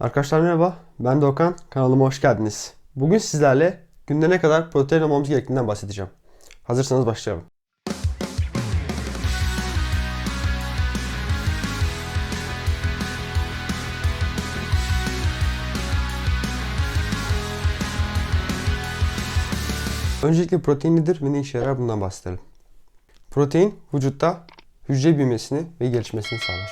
Arkadaşlar merhaba, ben Doğukan. Kanalıma hoş geldiniz. Bugün sizlerle günde ne kadar protein almamız gerektiğinden bahsedeceğim. Hazırsanız başlayalım. Öncelikle protein nedir ve ne işe yarar bundan bahsedelim. Protein vücutta hücre büyümesini ve gelişmesini sağlar.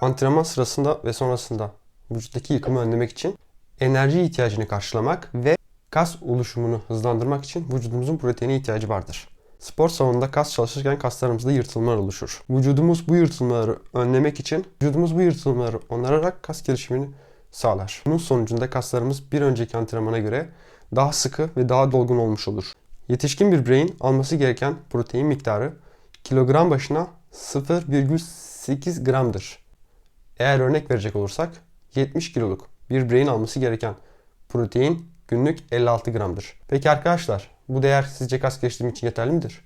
Antrenman sırasında ve sonrasında vücuttaki yıkımı önlemek için enerji ihtiyacını karşılamak ve kas oluşumunu hızlandırmak için vücudumuzun proteine ihtiyacı vardır. Spor salonunda kas çalışırken kaslarımızda yırtılmalar oluşur. Vücudumuz bu yırtılmaları önlemek için vücudumuz bu yırtılmaları onararak kas gelişimini sağlar. Bunun sonucunda kaslarımız bir önceki antrenmana göre daha sıkı ve daha dolgun olmuş olur. Yetişkin bir bireyin alması gereken protein miktarı kilogram başına 0,8 gramdır. Eğer örnek verecek olursak 70 kiloluk bir bireyin alması gereken protein günlük 56 gramdır. Peki arkadaşlar bu değer sizce kas geliştirme için yeterli midir?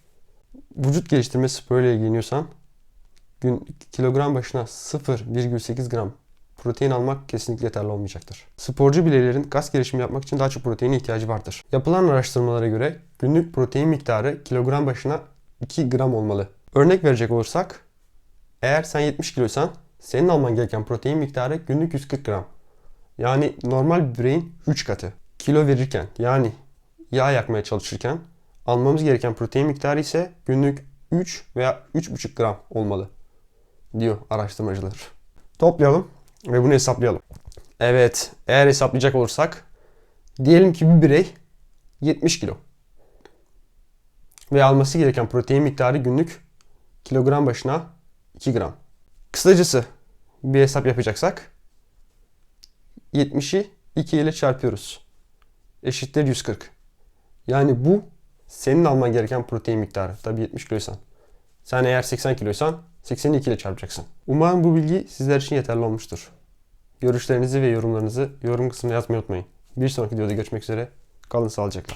Vücut geliştirme sporuyla ilgileniyorsan gün kilogram başına 0,8 gram protein almak kesinlikle yeterli olmayacaktır. Sporcu bireylerin kas gelişimi yapmak için daha çok proteine ihtiyacı vardır. Yapılan araştırmalara göre günlük protein miktarı kilogram başına 2 gram olmalı. Örnek verecek olursak eğer sen 70 kiloysan senin alman gereken protein miktarı günlük 140 gram. Yani normal bir bireyin 3 katı. Kilo verirken yani yağ yakmaya çalışırken almamız gereken protein miktarı ise günlük 3 veya 3,5 gram olmalı diyor araştırmacılar. Toplayalım ve bunu hesaplayalım. Evet, eğer hesaplayacak olursak diyelim ki bir birey 70 kilo ve alması gereken protein miktarı günlük kilogram başına 2 gram. Kısacası bir hesap yapacaksak 70'i 2 ile çarpıyoruz. Eşittir 140. Yani bu senin alman gereken protein miktarı. Tabii 70 kiloysan. Sen eğer 80 kiloysan 80'i 2 ile çarpacaksın. Umarım bu bilgi sizler için yeterli olmuştur. Görüşlerinizi ve yorumlarınızı yorum kısmına yazmayı unutmayın. Bir sonraki videoda görüşmek üzere. Kalın sağlıcakla.